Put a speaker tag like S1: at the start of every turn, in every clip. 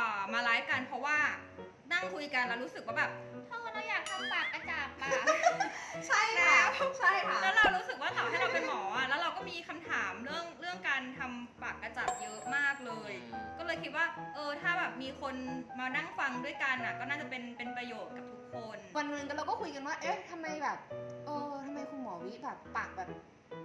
S1: ที่ที่เอ่อมาไลฟ์กันเพราะว่านั่งคุยกันแล้วรู้สึกว่าแบบเธอเราอยากทำปากกระจับอะ
S2: ใช่ค่ะใช่ค่ะ
S1: แล้วเรารู้สึกว่าต่อให้เราเป็นหมออะแล้วเราก็มีคำถามเรื่องเรื่องการทำปากกระจับเยอะมากเลย ก็เลยคิดว่า เออถ้าแบบมีคนมานั่งฟังด้วยกันอะ ก็น่าจะเป็นเป็นประโยชน์กับทุกคน
S2: วันหนึงก็เราก็คุยกันว่า เอ๊ะทำไมแบบ เออทำไมคุณหมอวิแบบปากแบบ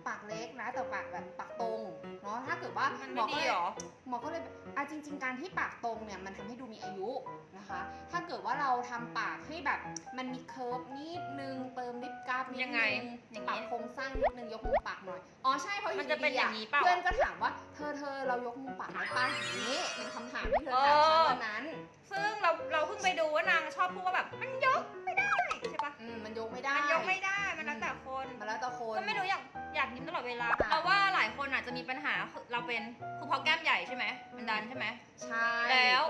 S2: ปากเล็กนะ แต่ปากแบบปากตรงเนาะถ้าเกิดว่า
S1: มัน
S2: หม
S1: ไม่
S2: อก็
S1: ดี
S2: เลย
S1: หรอ
S2: หมอก็เลยแบบอะจริง ๆ การที่ปากตรงเนี่ยมันทำให้ดูมีอายุนะคะ ถ้าเกิดว่าเราทำปากให้แบบมันมีเคิร์ฟนิดนึงเติมลิปกราฟนิด
S1: ยังไง
S2: นึง
S1: อย่างนี้
S2: ปรับโครงสร้างนิดนึงยกมุมปากหน่อยอ๋อใช่เพราะอยู่
S1: มันจะเป็น
S2: ดีๆ
S1: อย่างนี้เปล่า
S2: เพื่อนก็ถามว่าเธอเธอเรายกมุมปากได้ป้าอย่างนี้เป็นคำถามที่เธอถามฉันวันนั้น
S1: ซึ่งเราเราเพิ่งไปดูว่านางชอบพูดว่าแบบมันยกไม่ได้ใช่ปะ
S2: อืมมันยกไม่ได้
S1: มันยกไม่ได้มันแล้วแต่คน
S2: มันแล้วแต่คน
S1: ก็ไม่รู้อยากอยากยิ้มตลอดเวลา
S2: ค่ะ
S1: เราว่าหลายคนอาจจะมีปัญหาคือเราเป็นคือพอแก้มใหญ่ใช่ไหมมันดันใช่ไหม
S2: ใช่
S1: แล้ว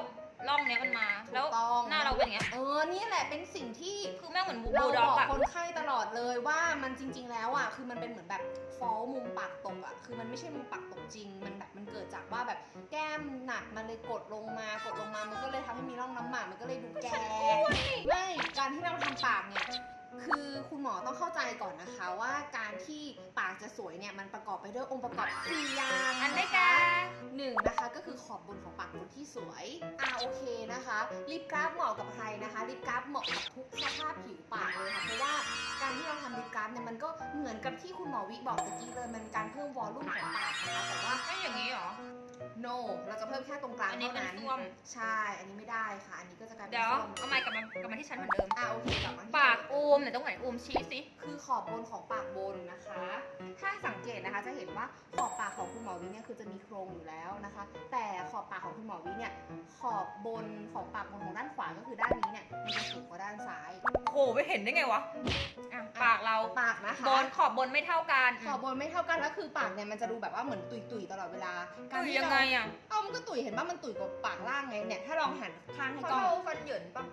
S1: ร่องเนี้ยมันมา
S2: ถูก
S1: แล้ว
S2: ต้อง
S1: หน้าเราเป็นอย่างเงี้ย
S2: เออนี่แหละเป็นสิ่งที่
S1: คือแม่งเหมือนบู
S2: เรา
S1: บู
S2: บ
S1: ด็อ
S2: อกก
S1: อะ
S2: คนไข้ตลอดเลยว่ามันจริง ๆ แล้วอะคือมันเป็นเหมือนแบบฟอลมุมปากตกอะคือมันไม่ใช่มุมปากตกจริง มันแบบมันเกิดจากว่าแบบแก้มหนักมันเลยกดลงมากดลงมามันก็เลยทำให้มีร่องน้ำหมากมันก็เลยดูแก่ไม่การที่เราทำปากเนี่ย คือคุณหมอต้องเข้าใจก่อนนะคะว่าการที่ปากจะสวยเนี่ยมันประกอบไปด้วยองค์ประกอบสี่อย่าง
S1: อันได้ะแก
S2: คะหนึ่งนะคะก็คือขอบบนของปากบนที่สวยอ่าโอเคนะคะลิปกราฟเหมาะกับใครนะคะลิปกราฟเหมาะกับทุกสภาพผิวปากเลยค่ะเพราะว่าการที่เราทำลิปกราฟเนี่ยมันก็เหมือนกับที่คุณหมอวิบอกตะกี้เลยมันเป็นการเพิ่มวอลลุ่มของปากนะคะแต่ว่า
S1: ไม่อย่างนี้หรอ
S2: no เราจะเพิ่มแค่ตรงกลาง
S1: อันนี้
S2: เท่า
S1: เป็น
S2: นั้น
S1: ส้วม
S2: ใช่ อันนี้ไม่ได้ค่ะ อันนี้ก็จะกลายเป็น
S1: เดี๋ยว
S2: ส้วม
S1: เอาไมค์กลับมากลับมาที่ฉันเหมือนเดิม
S2: อ่าโอเคกลับมาที่
S1: ปากอูมไหนตรงไหนอูมชี้สิ
S2: คือขอบบนของปากบนนะคะ ถ้าสังเกตนะคะจะเห็นว่าขอบปากของคุณหมอวิเนี่ยคือจะมีโครงอยู่แล้วนะคะ แต่ขอบปากของคุณหมอวิเนี่ยขอบบนของปากบนของด้านขวาก็คือด้านนี้เนี่ยมันจะสูงกว่าด้านซ้าย
S1: โหไปเห็นได้ไงวะอะปากเรา
S2: ปากนะคะ
S1: บนขอบบนไม่เท่ากัน
S2: ขอบบนไม่เท่ากันแล้วคือปากเนี่ยมันจะดูแบบว่าเหมือนตุยๆตลอดเวลา
S1: ตุย
S2: ที่
S1: ยังไงอะ
S2: เอามันก็ตุยเห็นว่ามันตุยกว่าปากล่างไงเนี่ยถ้าลองหันข้างให้
S1: เพ
S2: กล้
S1: ราะ
S2: อง
S1: เราฟันเหยินปะ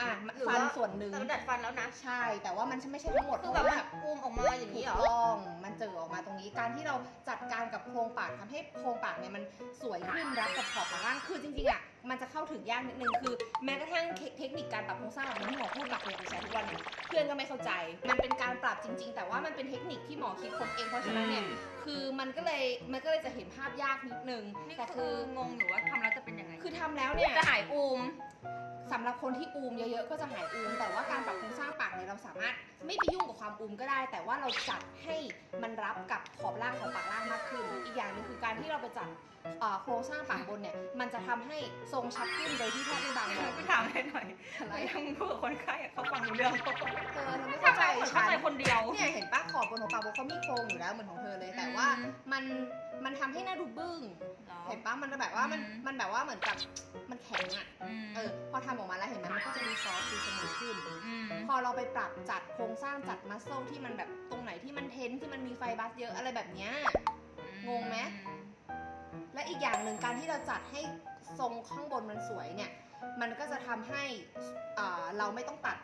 S2: อะ
S1: หรือ
S2: ฟัน
S1: ว่า
S2: ส่วนหนึ่ง
S1: เราดัดฟันแล้วนะ
S2: ใช่ แต่ว่ามันไม่ใช่ทั้งหมด
S1: คือ
S2: เพ
S1: แบบ
S2: ราะ
S1: มัน
S2: ว่า
S1: อูมออกมาอย่างนี้เหรอ
S2: ถูกต้องมันเจอออกมาตรงนี้ การที่เราจัดการกับโครงปากทำให้โครงปากเนี่ยมันสวยขึ้นรับกับขอบปากล่างคือจริงๆอะ มันจะเข้าถึงยากนิดนึงคือ แม้กระทั่งเทคนิคการปรับโครงสร้างแบบที่หมอพูดหลักเลยของใช้ทุกวันเนี่ยเพื่อนก็ไม่เข้าใจ มันเป็นการปรับจริง ๆ แต่ว่ามันเป็นเทคนิคที่หมอคิดคนเองเพราะฉะนั้นเนี่ยคือมันก็เลยมันก็เลยจะเห็นภาพยากนิดนึง
S1: นี่
S2: แต่
S1: คื
S2: คือ
S1: องงอยู่ว่าทำแล้วจะเป็นยังไง
S2: คือทำแล้วเนี่ย
S1: จะหายอูม
S2: สำหรับคนที่อูมเยอะๆ ก็จะหายอูม แต่ว่าการปรับโครงสร้างปากเนี่ยเราสามารถไม่ไปยุ่งกับความอูมก็ได้ แต่ว่าเราจัดให้มันรับกับขอบล่างของปากล่างมากขึ้น อีกอย่างหนึงคือการที่เราไปจัดเอ่อ โครงสร้างปากบนเนี่ยมันจะทำให้ทรงชัดขึ้นโดยที่แทบไม่บางลง
S1: ไปถามให้หน่อย
S2: อะไร
S1: ยังพูดกับคนไข้อะเขาฟังรู้เรื่อง
S2: เธอเธอไม่
S1: ถ้า
S2: เข้าใจ
S1: เราเข้า
S2: ฉัน
S1: ใจคนเดียว
S2: เนี่ยเห็นปะขอบบนของปากบนเขามีโครงอยู่แล้วเหมือนของเธอเลยแต่ว่า
S1: อืม
S2: มันมันทำให้หน้าดูบึ้ง
S1: หรอ
S2: เห็นปะมันจะแบบว่ามัน
S1: อืม
S2: มันแบบว่าเหมือนกับมันแข็งอะ
S1: ม
S2: เออพอทำออกมาแล้วเห็นไหมมันก็จะดูซอฟต์ดูสมูทขึ้น
S1: ม
S2: พอเราไปปรับจัดโครงสร้างจัดมัสเซลที่มันแบบตรงไหนที่มันเทนที่มันมีไฟบัสเยอะอะไรแบบเนี้ยงงไหม และอีกอย่างหนึ่งการที่เราจัดให้ทรงข้างบนมันสวยเนี่ย มันก็จะทำให้อ่าเราไม่ต้องตัด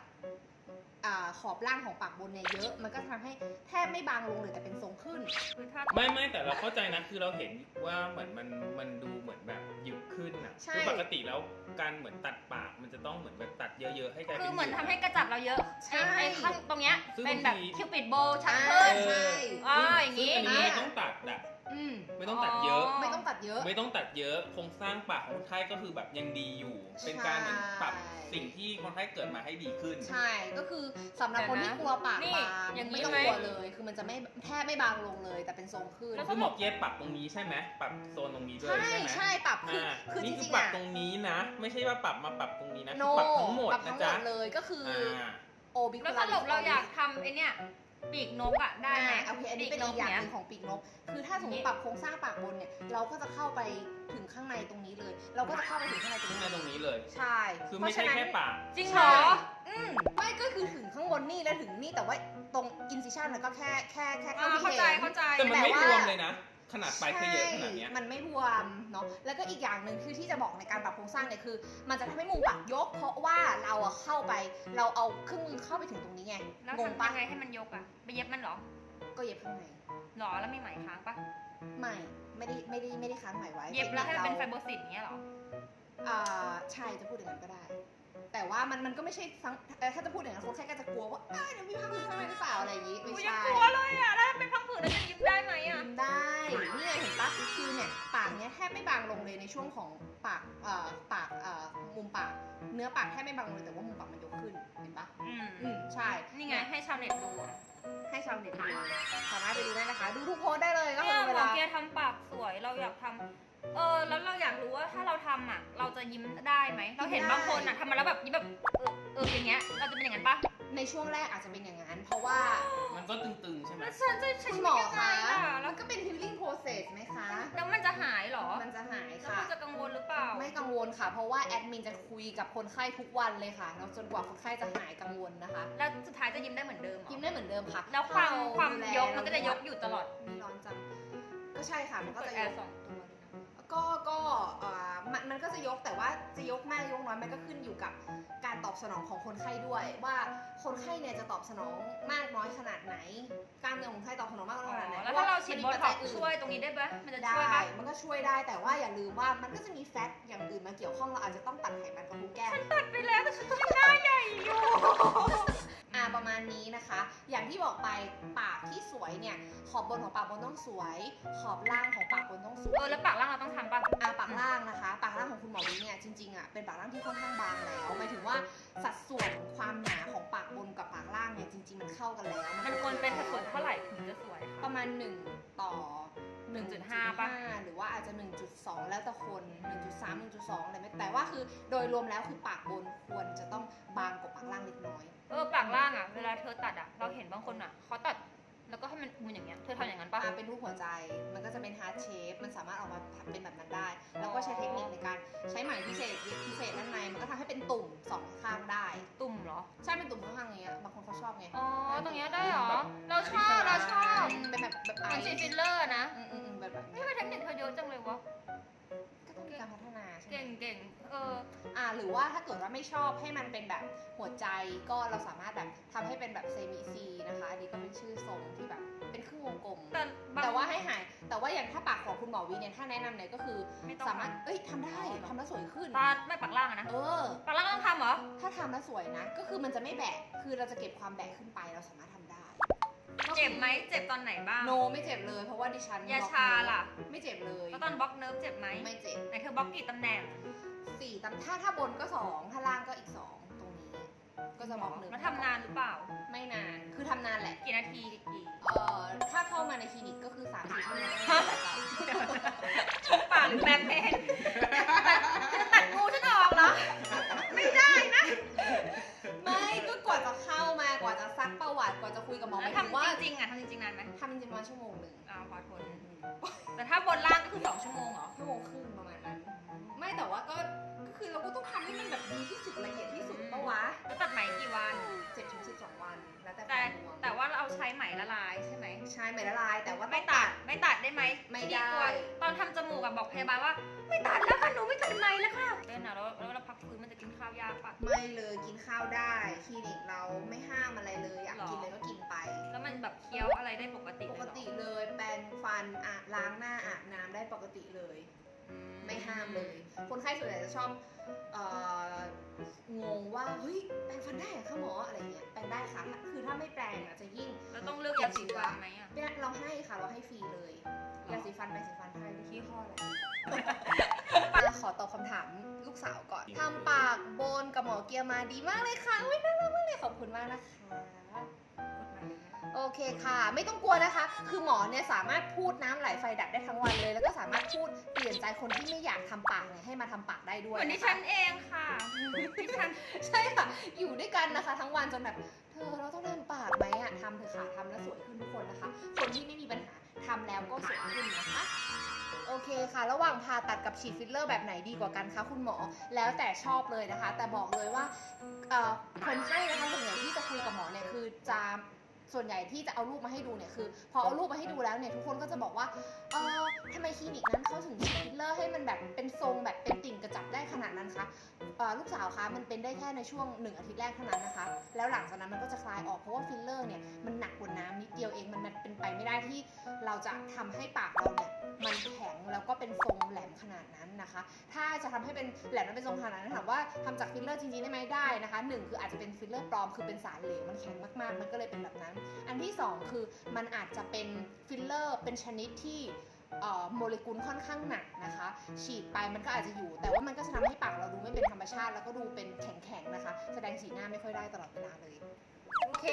S2: อาขอบล่างของปากบนเนี่ยเยอะ มันก็ทำให้แทบไม่บางลงเลยแต่เป็นทรงขึ้น
S1: คือถ้า
S3: ไม่ไม่แต่เราเข้าใจนะคือเราเห็นว่าเหมือนมันมันดูเหมือนแบบหยึกขึ้นอะ
S2: ใช่
S3: คือปกติแล้วการเหมือนตัดปากมันจะต้องเหมือนแบบตัดเยอะๆให้กลาย
S1: คื
S3: เป็
S1: อนเหมือนทำให้กระจับเราเยอะ
S2: ใช่
S1: ไอ้ไอ้ข้างตรงเนี้ย
S3: ซึ่ง
S1: เป็นแบบ
S3: บางที
S1: คิวปิดโบชัด
S2: อ่า
S1: ขึ้น
S2: ใช่
S1: อ๋ออย่างงี้
S3: ซึ่งอันนี้ไม่ต้องตัดอะ
S2: อืม
S3: ไม่ต้องตัดเยอะ
S2: ไม่ต้องตัดเยอะ
S3: ไม่ต้องตัดเยอะ โครงสร้างปากของคนไข้ก็คือแบบยังดีอยู่ เป็นการเหมือนปรับสิ่งที่คนไข้เกิดมาให้ดีขึ้น
S2: ใช่ ก็คือสำหรับคนที่กลัวปาก
S1: นี่
S2: บาง
S1: อย่างนี้
S2: ไม่ต้อง
S1: ไหม
S2: กลัวเลย คือมันจะไม่แทบไม่บางลงเลย แต่เป็นทรงขึ้น
S1: แล้ว
S3: คือหมอเกียปรับตรงนี้ใช่ไหมปรับโซนตรงนี้ด้วย
S2: ใช่
S3: ใช่ไหม
S2: ใช่ปรับคือ
S3: อ่า
S2: คือจ
S3: นี่คื
S2: ริ
S3: องป
S2: ๆ
S3: รับ
S2: อะ
S3: ตรงนี้นะ ไม่ใช่ว่าปรับมาปรับตรงนี้นะ
S2: โน
S3: คือปรับทั้งหมด
S2: ปรับ
S3: นะ
S2: ทั้งหม
S3: จ๊ะ
S2: ดเลยก็คือ
S3: อ่า
S2: โอบิคู
S1: แล้ว
S2: ลา
S1: สรุปเราอยากทำไอ้เนี่ย ปีกนกอะได้ไหม
S2: โอเคอันนี้เป็น
S1: ปี
S2: อีกอย่างห
S1: ย
S2: นึ่งของปีกนก คือถ้าสมม
S1: นี่
S2: ติปรับโครงสร้างปากบนเนี่ยเราก็จะเข้าไปถึงข้างในตรงนี้เลย เราก็จะเข้าไปถึงข้างในตรง
S3: ขึ้น
S2: นี้
S3: มาตรงนี้เลย
S2: ใช่
S3: คือไม่ใช่แค่ปาก
S1: จริงเหร
S2: ใช่
S1: อ
S2: อืมไม่ก็คือถึงข้างบนนี่แล้วถึงนี่แต่ว่าตรงอินซิชันแล้วก็แค่แค่แค่
S1: อ่า
S2: เท่าที่
S1: เข้าใจ
S2: เห็น
S1: เข้าใจ
S3: แต่มันไม่
S2: แต่ว่า
S3: รวมเลยนะ ขนาดปลายเคยเยอะขนาดเนี้ย
S2: ใช่มันไม่บวมเนาะ แล้วก็อีกอย่างหนึ่งคือที่จะบอกในการปรับโครงสร้างเนี่ยคือ มันจะทำให้มุมปากยก เพราะว่าเราอะเข้าไป เราเอาเครื่องมือเข้าไปถึงตรงนี้ไง
S1: แล้ว
S2: งง
S1: ทำ
S2: ปะ
S1: ยังไงให้มันยกอะไปเย็บมันเหรอ
S2: ก็เย็บข้างใน
S1: หรอแล้วมีไหมค้างปะ
S2: ไม่ ไม่ได้ ไม่ได้ ไม่ได้ค้างไหมไว้
S1: เย็บแล้วให้
S2: ทค
S1: มัน
S2: ค
S1: เป็นไฟ
S2: รา
S1: เบอร์สินอย่างเงี้ยเหรอ
S2: อ่าใช่จะพูดอย่างนั้นก็ได้ แต่ว่ามันมันก็ไม่ใช่ทั้งเอ่อถ้าจะพูดอย่างนั้นคนไข้ก็จะกลัวว่าอ้าวเดี๋ยวมีพังผืดข้างในหรือเปล่าอะไรอย่างงี้ไม่
S1: กูยัง
S2: ใช่
S1: กลัวเลยอะแล้วถ้าเป็นพังผืดแล้วจะยิ้มได้ไหมอะ
S2: ยิ้มได้นี่ไงเห็นปะคือเนี่ยปากเนี้ยแทบไม่บางลงเลยในช่วงของปากเอ่อปากเอ่อมุมปาก เนื้อปากแทบไม่บางลงเลยแต่ว่ามุมปากมันยกขึ้นเห็นปะ
S1: อืม
S2: อืมใช่
S1: นี่ไงให้ชาวเน็ตดู
S2: ให้ชาวเน็ตดูสามารถไปดูได้นะคะ ดูทุกโพสต์ได้เลยก็
S1: เนี่
S2: คื
S1: ย
S2: อ
S1: ห
S2: เว
S1: มอ
S2: ลา
S1: เกียร์ทำปากสวยเราอยากทำ เออแล้วเราอยากรู้ว่าถ้าเราทำอะ เราจะยิ้มได้ไหม เราเห็นบางคนอะทำมาแล้วแบบยิ้มแบบเออเอออย่างเงี้ย เราจะเป็นอย่างนั้นปะ
S2: ในช่วงแรกอาจจะเป็นอย่างนั้น เพราะว่า
S3: มันก็ตึงๆใช่ไหม
S1: แล้วฉันจะใช้
S2: คุณ
S1: ชี
S2: หม
S1: วิต
S2: อ
S1: ยังไง
S2: คะ
S1: ล่ะแล้
S2: แล้ววก็เป็น healing process ไหมคะ
S1: แล้วมันจะหายเหรอ
S2: มันจะหาย
S1: แล้ว
S2: ค่ะ
S1: คุณจะกังวลหรือเปล่า
S2: ไม่กังวลค่ะ เพราะว่าแอดมินจะคุยกับคนไข้ทุกวันเลยค่ะแล้วจนกว่าคนไข้จะหายกังวลนะคะ
S1: แล้วสุดท้ายจะยิ้มได้เหมือนเดิมเหรอ
S2: ยิ้มได้เหมือนเดิมค่ะ
S1: แล้วความ
S2: เร
S1: ความ
S2: ดูแล
S1: ยกมันก็จะยกอยู่ตลอด
S2: มีร้อนจังก็ใช่ค่ะ มันก็
S1: เปิด
S2: จะ
S1: แอย
S2: ก
S1: ร์สองตัวเลยนะ
S2: ก็ก็เอ่อมันมันก็จะยกแต่ว่าจะยกมากยกน้อยมันก็ขึ้นอยู่กับการตอบสนองของคนไข้ด้วย ว่าคนไข้เนี่ยจะตอบสนองมากน้อยขนาดไหนกล้ามเนื้อของคนไข้ตอบสนองมากน้อยขนาดไหน
S1: แล้วถ้าเราฉีด
S2: พ
S1: โบ
S2: ระ
S1: ท็อก
S2: มันมีปัจจั
S1: ซ์ช่วยตรงนี้ได้ปะมันจะ
S2: ได้
S1: ช่วยปะ
S2: มันก็ช่วยได้แต่ว่าอย่าลืมว่ามันก็จะมีแฟตอย่างอื่นมาเกี่ยวข้องเราอาจจะต้องตัดไขมันกับภูแก้ม
S1: ตัดไปแล้วแต่ฉันก็ยังหน้าใหญ่อยู่
S2: อ่าประมาณนี้นะคะ อย่างที่บอกไปปากที่สวยเนี่ยขอบบนของปากบนต้องสวย ขอบล่างของปากบนต้องสว
S1: เอยอแล้วปากล่างเราต้องทำปะ
S2: อ่าปากล่างนะคะ ปากล่างของคุณหมอวิเนี่ยจริงๆอะเป็นปากล่างที่ค่อนข้างบางแล้วหมายถึงว่าสัดส่วนความหนาของปากบนกับปากล่างเนี่ยจริง ๆ มันเข้ากันแล้ว
S1: มันควรเป็นสัดส่วนเท่าไหร่ถึงจะสวยคะ
S2: ประมาณ 1 ต่อ
S1: 1.5ปะ
S2: หรือว่าอาจจะ 1.2 แล้วแต่คน 1.3 1.2อะไรไม่แต่ว่าคือโดยรวมแล้วคือปากบนควรจะต้องบางกว่าปากล่างเล็กน้อย
S1: เออปากล่างอะ เวลาเธอตัดอะ เราเห็นบางคนอะเขาตัดแล้วก็ให้มันมุนอย่างเงี้ย เธอทำอย่างนั้นปะ
S2: อ่าเป็นรูปหัวใจ มันก็จะเป็นฮาร์ดเชฟ มันสามารถออกมาเป็นแบบนั้นได้ แล้วก็ใช้เทคนิคในการใช้ไหมพิเศษเย็บพิเศษด้านใน ห
S1: รือว่า
S2: ถ้าเกิดว่าไม่ชอบให้มันเป็นแบบหัวใจก็เราสามารถแบบทำให้เป็นแบบเซมิซีนะคะอันนี้ก็เป็นชื่อทรงที่แบบเป็นครึ่งวงกลม
S1: แต่บง
S2: แต่ว่าให้หาย แต่ว่าอย่างถ้าปากของคุณหมอวีเนี่ยถ้าแนะนำเนี่ยก็คือ
S1: ไม่ต้อง
S2: สามารถเอ้ยทำได้ทำแล้วสวยขึ้น
S1: ตาไม่ปากล่างอะนะ
S2: เออ
S1: ปากล่างต้องทำเหรอ
S2: ถ้าทำแล้วสวยนะ ก็คือมันจะไม่แบะคือเราจะเก็บความแบะขึ้นไปเราสามารถทำได้
S1: เจ็บไหม เจ็บตอนไหนบ้าง
S2: โนไม่เจ็บเลย เพราะว่าดิฉัน
S1: ยา
S2: บล็อก
S1: ชาล่ะ
S2: เนิร์ฟไม่เจ็บเลย
S1: แล้วตอนบล็อกเนิร์ฟเจ็บไหม
S2: ไม่เจ็บ
S1: ไหนเธอบล็อกกี่ตำแหน่ง
S2: สี่ตำถ้าถ้าบนก็สองถ้าล่างก็อีกสองตรงนี้ ก็จะบล็อกหนึ่ง
S1: แล้วทำนานหรือเปล่า
S2: ไม่นานคือทำนานแหละ
S1: กี่นาทีกี่
S2: เอ่อถ้าเข้ามาในคลินิกก็คือสามสี่ชั่วโมง
S1: ฮะปากหรือแบงเพนตัดงูฉันออกเหรอ ไม่ได้นะ
S2: ไม่ก็กว่าจะเข้ามากว่าจะ ซักประวัติกว่าจะคุยกับหมอห
S1: แล้
S2: มา
S1: วย
S2: ถึงว่า
S1: ทำจริงๆอะทำจริงๆนานไหม
S2: ทำจริงๆประมาณชั่วโมงหนึ่ง
S1: อ้าวขอทนแต่ถ้าบนล่างก็คือสองชั่วโมงเหรอ
S2: ชั่วโมงครึ่งประมาณนั้น ไม่แต่ว่าก็ก็คือเราก็ต้องทำให้มันแบบดีที่สุดละเอียดที่สุดปะวะ
S1: แล้วตัดไหมกี่วัน
S2: เจ็ดถึงสิบสองวันแล้วแต่ค
S1: แต่
S2: วามดวง
S1: แต่ว่าเราใช้ไหมละลายใช่ไหม
S2: ใช่ไม่ละลาย แต่ว่า
S1: ไม่
S2: ต้อง
S1: ตัดไม่ตัดได้ไหม
S2: ไม่ได้
S1: กลัวตอนทำจมูกอะบอกพยาบาลว่า ไม่ตัดแล้วค่ะหนูไม่ตัดไหมแล้วค่ะเต้นอะแล้วแล้วเราพักฟื้นมันจะกินข้า วยากปะ
S2: ไม่เลยกินข้าวได้คลินิกเราไม่ห้ามอะไรเลยอยาก
S1: หรอ
S2: กินเลยก็กินไป
S1: แล้วมันแบบเคี้ยวอะไรได้ปกติ
S2: ป
S1: เลย
S2: ก
S1: เหรอ
S2: ติเลย แปรงฟันอาบล้างหน้าอาบน้ำได้ปกติเลย
S1: อื
S2: ไม่ห้ามเลย คนไข้ส่วนใหญ่จะชอบเอ่อ งงว่าเฮ้ยแปรงฟันได้เหรอคะหมออะไรเงี้ยแปรงได้ค่ะคือถ้าไม่แปรงอะจะยิ่ง
S1: แล้วต้องเลือกยาสีฟันไหมอะ
S2: เนี่ยเราให้ค่ะเราให้ฟรีเลยยาสีฟันแปรงสีฟันให้ที่ห้ออะไรมาขอตอบคำถามลูกสาวก่อนทำปากบนกับหมอเกียร์มาดีมากเลยค่ะอุ้ยน่ารักมากเลยขอบคุณมากนะคะ โอเคค่ะ ไม่ต้องกลัวนะคะ คือหมอเนี่ยสามารถพูดน้ำไหลไฟดับได้ทั้งวันเลย แล้วก็สามารถพูดเปลี่ยนใจคนที่ไม่อยากทำปากเนี่ยให้มาทำปากได้ด้
S1: เห
S2: วย
S1: มือนดิะ
S2: คะ
S1: ฉันเองค่ะดิฉัน
S2: ใช่ค่ะ อยู่ด้วยกันนะคะ ทั้งวันจนแบบ เธอเราต้องทำปากไหมอะทำเถอะค่ะทำแล้วสวยขึ้นทุกคนนะคะ คนที่ไม่มีปัญหาทำแล้วก็สวยขึ้นนะคะ โอเคค่ะ ระหว่างผ่าตัดกับฉีดฟิลเลอร์แบบไหนดีกว่ากันคะคุณหมอ แล้วแต่ชอบเลยนะคะ แต่บอกเลยว่าเอ่อคนไข้นะคะส่วนใหญ่ที่จะคุยกับหมอเนี่ยคือจะ ส่วนใหญ่ที่จะเอารูปมาให้ดูเนี่ยคือ พอเอารูปมาให้ดูแล้วเนี่ยทุกคนก็จะบอกว่าเออทำไมคลินิกนั้นเขาถึงฉีดฟิลเลอร์ให้มันแบบเป็นทรงแบบ มันเป็นได้แค่ในช่วงหนึ่งอาทิตย์แรกเท่านั้นนะคะ แล้วหลังจากนั้นมันก็จะคลายออกเพราะว่าฟิลเลอร์เนี่ยมันหนักกว่าน้ำนิดเดียวเองมันเป็นไปไม่ได้ที่เราจะทำให้ปากเราเนี่ยมันแข็งแล้วก็เป็นทรงแหลมขนาดนั้นนะคะ ถ้าจะทำให้เป็นแหลมแล้วเป็นทรงขนาดนั้นถามว่าทำจากฟิลเลอร์จริงๆได้ไหมได้นะคะหนึ่งคืออาจจะเป็นฟิลเลอร์ปลอมคือเป็นสารเหลวมันแข็งมากๆ มันก็เลยเป็นแบบนั้น อันที่สองคือมันอาจจะเป็นฟิลเลอร์เป็นชนิดที่โมเลกุลค่อนข้างหนักนะคะ ฉีดไปมันก็อาจจะอยู่ แต่ว่ามันก็จะทำให้ปากเราดู ชาติแล้วก็ดูเป็นแข็งๆนะคะ แสดงสีหน้าไม่ค่อยได้ตลอดเวลาเลย โอเค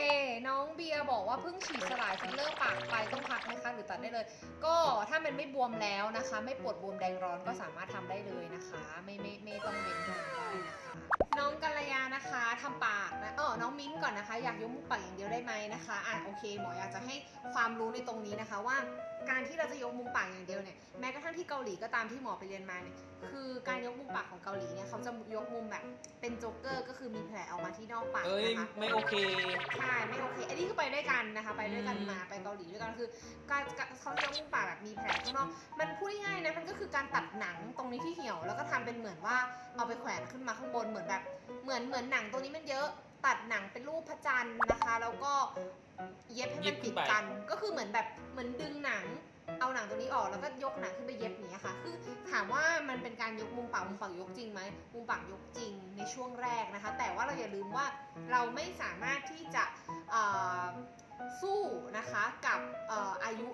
S2: น้องเบียร์บอกว่าเพิ่งฉีดสลายฟิลเลอร์ปากไปต้องพักไหมคะหรือตัดได้เลย ก็ถ้ามันไม่บวมแล้วนะคะ ไม่ปวดบวมแดงร้อนก็สามารถทำได้เลยนะคะ ไม่ไม่ไม่ต้องเว้นทำได้นะคะ น้องกัลยานะคะทำปากนะเออน้องมิ้นท์ก่อนนะคะ อยากยกมุกปากอย่างเดียวได้ไหมนะคะอะโอเค หมออยากจะให้ความรู้ในตรงนี้นะคะว่าการที่เราจะยกมุมปากอย่างเดียวเนี่ยแม้กระทั่งที่เกาหลีก็ตามที่หมอไปเรียนมาเนี่ยคือการยกมุมปากของเกาหลีเนี่ยเขาจะยกมุมแบบเป็นโจ๊กเกอร์ก็คือมีแผลออกมาที่นอกปาก
S3: เอ้ย
S2: นะคะ
S3: ไม่โอเค
S2: ใช่ไม่โอเค อันนี้คือไปด้วยกันนะคะ ไปด้วยกัน
S3: อืม
S2: มาไปเกาหลีด้วยกันคือการการเขาจะมุมปากแบบมีแผลข้างนอกมันพูดง่ายๆนะมันก็คือการตัดหนังตรงนี้ที่เหี่ยว แล้วก็ทำเป็นเหมือนว่าเอาไปแขวนขึ้นมาข้างบนเหมือนแบบเหมือนเหมือนหนังตรงนี้มันเยอะ ตัดหนังเป็นรูปพระจันทร์นะคะ แล้วก็เย็บให้
S3: เย็
S2: มัน
S3: บขึ้
S2: ติ
S3: น
S2: ด
S3: ไป
S2: กัน ก็คือเหมือนแบบเหมือนดึงหนัง เอาหนังตรงนี้ออกแล้วก็ยกหนังขึ้นไปเย็บอย่างเนี้ยค่ะ คือถามว่ามันเป็นการยกมุมปากมุมปากยกจริงไหมมุมปากยกจริงในช่วงแรกนะคะ แต่ว่าเราอย่าลืมว่าเราไม่สามารถที่จะเอ่อสู้นะคะกับ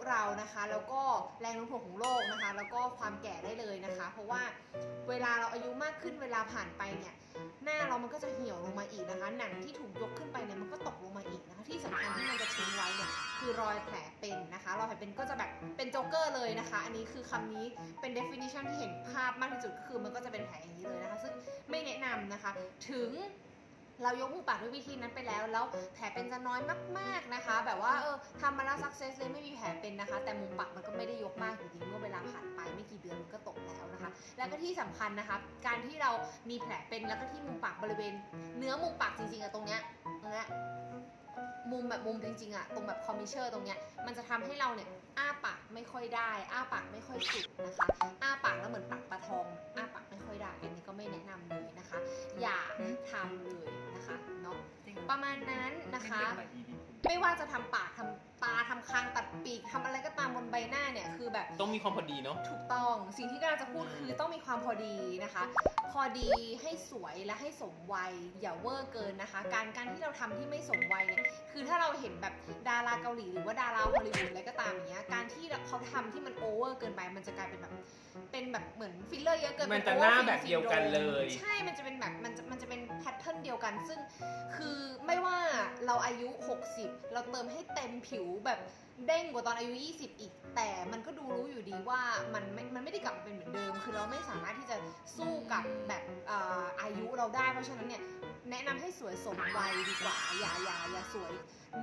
S2: เรานะคะ แล้วก็แรงโน้มถ่วงของโลกนะคะ แล้วก็ความแก่ได้เลยนะคะ เพราะว่าเวลาเราอายุมากขึ้นเวลาผ่านไปเนี่ยหน้าเรามันก็จะเหี่ยวลงมาอีกนะคะ หนังที่ถูกยกขึ้นไปเนี่ยมันก็ตกลงมาอีกนะคะ ที่สำคัญที่มันจะทิ้งไว้เนี่ยคือรอยแผลเป็นนะคะ รอยแผลเป็นก็จะแบบเป็นโจ๊กเกอร์เลยนะคะ อันนี้คือคำนี้เป็น definition ที่เห็นภาพมากที่สุดก็คือมันก็จะเป็นแผลอย่างนี้เลยนะคะ ซึ่งไม่แนะนำนะคะ ถึง เรายกมุมปากด้วยวิธีนั้นไปแล้ว แล้วแผลเป็นจะน้อยมากๆนะคะ แบบว่าเออทำมาแล้วสักเซสเลยไม่มีแผลเป็นนะคะ แต่มุมปากมันก็ไม่ได้ยกมากอยู่ดีเมื่อเวลาผ่านไปไม่กี่เดือนมันก็ตกแล้วนะคะ แล้วก็ที่สำคัญนะคะการที่เรามีแผลเป็นแล้วก็ที่มุมปากบริเวณ เนื้อมุมปากจริงๆอะตรงเนี้ยตรงเนี้ย มุมแบบมุมจริงๆอะตรงแบบคอมมิเชอร์ตรงเนี้ยมันจะทำให้เราเนี่ยอ้าปากไม่ค่อยได้ อ้าปากไม่ค่อยสุดนะคะอ้าปากแล้วเหมือนปากปลาทองอ้าปากไม่ค่อยได้อันนี้ก็ไม่แนะนำเลยนะคะ อย่าทำเลยนะคะเนาะ
S1: จริง
S2: ประมาณนั้นนะคะ
S3: แต่อีดี
S2: ไม่ว่าจะทำปากทำตาทำคางตัดปีกทำอะไรก็ตามบนใบหน้าเนี่ยคือ แบบ
S3: ต้องมีความพอดีเนาะ
S2: ถูกต้องสิ่งที่กำลังจะพูดคือต้องมีความพอดีนะคะ พอดีให้สวยและให้สมวัยอย่าเวอร์เกินนะคะ การการที่เราทำที่ไม่สมวัยเนี่ยคือถ้าเราเห็นแบบดาราเกาหลีหรือว่าดาราฮอลลีวูดอะไรก็ตามอย่างเงี้ยการที่เขาทำที่มันโอเวอร์เกินไปมันจะกลายเป็นแบบเป็นแบบเหมือนฟิลเลอร์เยอะเกิน
S3: มัน
S2: เป็
S3: จะ
S2: over
S3: หน้า
S2: film
S3: แบบเดียวกันเลย
S2: ใช่มันจะเป็นแบบมันจะมันจะเป็นแพท เดียวกันซึ่งคือไม่ว่าเราอายุ 60 เราเติมให้เต็มผิวแบบเด้งกว่าตอนอายุ 20 อีก แต่มันก็ดูรู้อยู่ดีว่ามันไม่มันไม่ได้กลับเป็นเหมือนเดิม คือเราไม่สามารถที่จะสู้กับแบบออายุเราได้เพราะฉะนั้นเนี่ย แนะนำให้สวยสมวัยดีกว่า อย่าอย่าอย่าสวย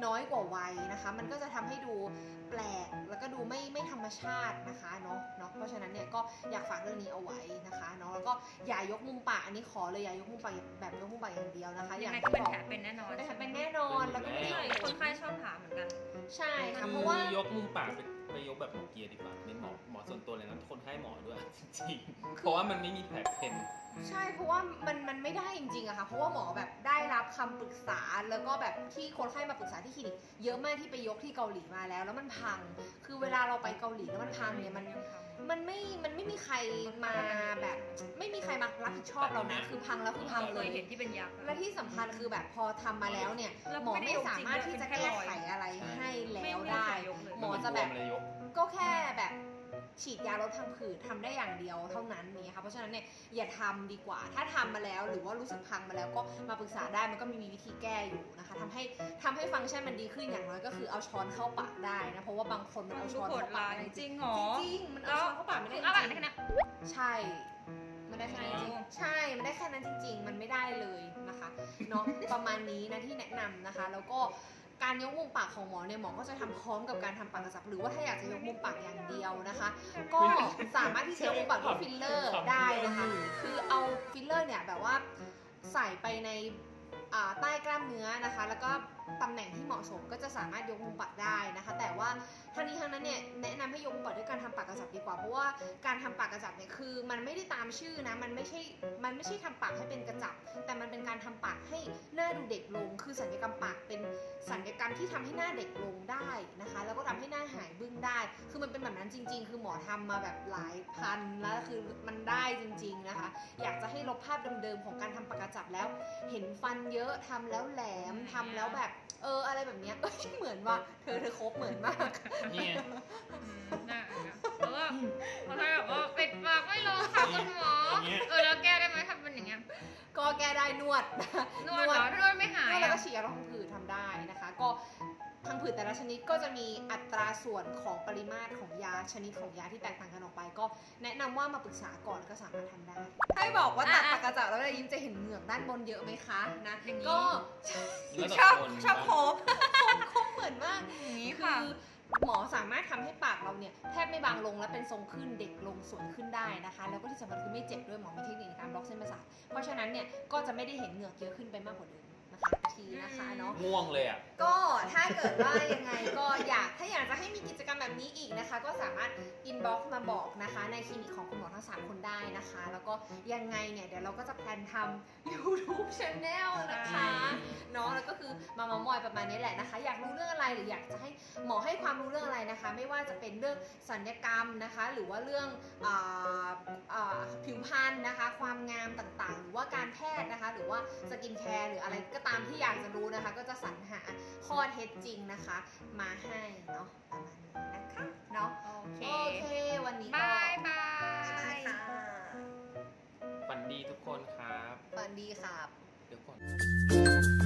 S2: น้อยกว่าวัยนะคะ มันก็จะทำให้ดูแปลกแล้วก็ดูไม่ไม่ธรรมชาตินะคะเนาะเนาะเพราะฉะนั้นเนี่ยก็อยากฝากเรื่องนี้เอาไว้นะคะเนาะแล้วก็อย่ายกมุมปากอันนี้ขอเลยอย่ายกมุมปากแบบยกมุมปากอย่างเดียวนะคะ
S1: ยังไง
S2: ที่
S1: ก็เป็น
S2: บอก
S1: แผลเป็นแน่นอน
S2: เป็นแผลเป็นแน่นอนแล้วก็ไม่ได้
S1: ใช่คนไข้ชอบถามเหมือนกัน
S2: ใช่ค่ะเพ
S3: คื
S2: ราะ
S3: อ
S2: ว่า
S3: ยกมุมปากไปไปยกแบบหมอเกียร์ดีกว่าเป็นหมอหมอส่วนตัวเลยนะคนไข้หมอด้วยจริงๆเพราะว่ามันไม่มีแผลเป็น
S2: ใช่เพราะว่ามันมันไม่ได้จริงๆอะค่ะเพราะว่าหมอแบบได้รับคำปรึกษาแล้วก็แบบที่คนไข้มาปรึกษาที่คลินิกเยอะมากที่ไปยกที่เกาหลีมาแล้ว แล้วมันพัง คือเวลาเราไปเกาหลีแล้วมันพังเนี่ยมันมันไม่มันไม่มีใครมาแบบ ไม่มีใครมารับผิดชอบเรานะคือพังแล้วคือพัง
S1: เค
S2: เลยย
S1: เห็นที่เป็นยักษ์อะ
S2: และที่สำคัญคือแบบพอทำมาแล้วเนี่ย
S1: แล้ว
S2: หมอ
S1: ไม่ได้
S2: ไม่สามารถ
S1: ยกจริง
S2: ที่จะ
S1: เป็นแค่
S2: แก้
S1: รอย
S2: ไขอะไรให้แล้
S1: ไม่
S2: ว
S1: ไม่
S2: ได้
S1: เคยยกเลย
S2: หมอจะแบบ
S3: นบวมเลยยก
S2: ก็แค่แบบ ฉีดยาลดพังผืดทำได้อย่างเดียวเท่านั้นนี่ค่ะเพราะฉะนั้นเนี่ยอย่าทำดีกว่า ถ้าทำมาแล้วหรือว่ารู้สึกพังมาแล้วก็มาปรึกษาได้มันก็มีวิธีแก้อยู่นะคะทำให้ทำให้ฟังก์ชันมันดีขึ้นอย่างน้อยก็คือเอาช้อนเข้าปากได้นะเพราะว่าบางคนมันเอา
S1: ทุ
S2: ช้
S1: ก
S2: อน
S1: คน
S2: เข้าปา
S1: ลากย
S2: ไม่ได้
S1: จ
S2: จ
S1: ริ
S2: ริ
S1: ง
S2: ง
S1: เหรอ
S2: จริงๆมันเอาช้อนเข้าปากไม่ได้จ
S1: เอาปาก
S2: ริ
S1: ได้
S2: ง
S1: แค่นั้น
S2: ๆใช่มันได้แค่นั้นจริง
S1: อ๋อ
S2: ใช่ มันได้แค่นั้นจริง ๆ มันไม่ได้เลยนะคะเนาะประมาณนี้นะที่แนะนำนะคะ แล้วก็ การยกมุมปากของหมอเนี่ยหมอก็จะทำพร้อมกับการทำปากกระจับ หรือว่าถ้าอยากจะยกมุมปากอย่างเดียวนะคะ ก็สามารถที่จะยกมุมปากด้วยฟิลเลอร์ได้นะคะ คือเอาฟิลเลอร์เนี่ยแบบว่าใส่ไปในอ่า ใต้กล้ามเนื้อนะคะ แล้วก็ตำแหน่งที่เหมาะสมก็จะสามารถยกมุมปากได้นะคะ แต่ว่าทั้งนี้ทั้งนั้นเนี่ยแนะนำให้ยกมุมปากด้วยการทำปากกระจับดีกว่าเพราะว่าการทำปากกระจับเนี่ยคือ มันไม่ได้ตามชื่อนะมันไม่ใช่มันไม่ใช่ทำปากให้เป็นกระจับ แต่มันเป็นการทำปากให้หน้าดูเด็กลง คือสัญญกรรมปากเป็นสัญญกรรมที่ทำให้หน้าเด็กลงได้นะคะ แล้วก็ทำให้หน้าหายบึ้งได้ คือมันเป็นแบบนั้นจริง ๆ คือหมอทำมาแบบหลายพันแล้วคือมันได้จริง ๆนะคะ อยากจะให้ลบภาพเดิมๆของการทำปากกระจับแล้ว เห็นฟันเยอะทำแล้วแหลมทำแล้วแบบ เอออะไรแบบเนี้ยเอ้ยเหมือนว่าเธอเธอครบเหมือนมาก
S3: นี่ไง
S1: น่าแล้วก็พอใครแบบว่าปิดปากไม่ลงค่ะคุณหมอ
S3: อย่างเงี้ย
S1: เออแล้วแก้ได้ไหมทำเป็นอย่างเงี้ย
S2: ก็แก้ได้นวด
S1: นวดเหรอถ้านวดไม่หาย
S2: นวดแล้ว
S1: อะ
S2: ก็ฉีดยาลดพังผืดทำได้นะคะ ก็ พังผืดแต่ละชนิดก็จะมีอัตราส่วนของปริมาตรของยาชนิดของยาที่แตกต่างกันออกไป ก็แนะนำว่ามาปรึกษาก่อนก็สามารถทำได้ ให้บอกว่าตัดปากกระจับแล้วเวลายิ้มจะเห็นเหงือกด้านบนเยอะไหมคะนะ
S1: อย่างนี้
S2: ก็
S3: แล้วแต่
S1: ชอบ
S3: คน
S1: ชอบโคบ
S2: คงเหมือนมาก
S1: อย่างนี้
S2: คื
S1: ค่ะ
S2: อหมอสามารถทำให้ปากเราเนี่ยแทบไม่บางลงและเป็นทรงขึ้นเด็กลงสวยขึ้นได้นะคะ แล้วก็ที่สำคัญคือไม่เจ็บด้วยหมอมีเทคนิคในการบล็อกเส้นประสาทเพราะฉะนั้นเนี่ยก็จะไม่ได้เห็นเหงือกเยอะขึ้นไปมากกว่าเดิมนะคะ ทีนะคะเนาะ
S3: ง่วงเลยอะ
S2: ก็ถ้าเกิดว่ายังไงก็อยากถ้าอยากจะให้มีกิจกรรมแบบนี้อีกนะคะ ก็สามารถอินบ็อกซ์มาบอกนะคะ ในคลินิกของคุณหมอทั้ง 3 คนได้นะคะ แล้วก็ยังไงเนี่ยเดี๋ยวเราก็จะแพลนทำ YouTube Channel นะคะเนาะแล้วก็คือมาเมามอยประมาณนี้แหละนะคะ อยากรู้เรื่องอะไรหรืออยากจะให้หมอให้ความรู้เรื่องอะไรนะคะ ไม่ว่าจะเป็นเรื่องสัญญกรรมนะคะ หรือว่าเรื่องอาอ่าผิวพรรณนะคะ ความงามต่างๆ หรือว่าการแพทย์นะคะ หรือว่าสกินแคร์หรืออะไรก็ตามที่อยากจะรู้นะคะ ก็จะสรรหาข้อเท็จจริงนะคะ มาให้เนาะประมาณนี้นะคะเนาะ
S1: โอเค
S2: โอเค วันนี้ก็
S1: บายบา
S2: บ๊ายบาย
S1: ย
S2: ค่ะ
S3: ฝันดีทุกคนครับ
S2: ฝันดีครับ
S3: เดี๋ยวก่อน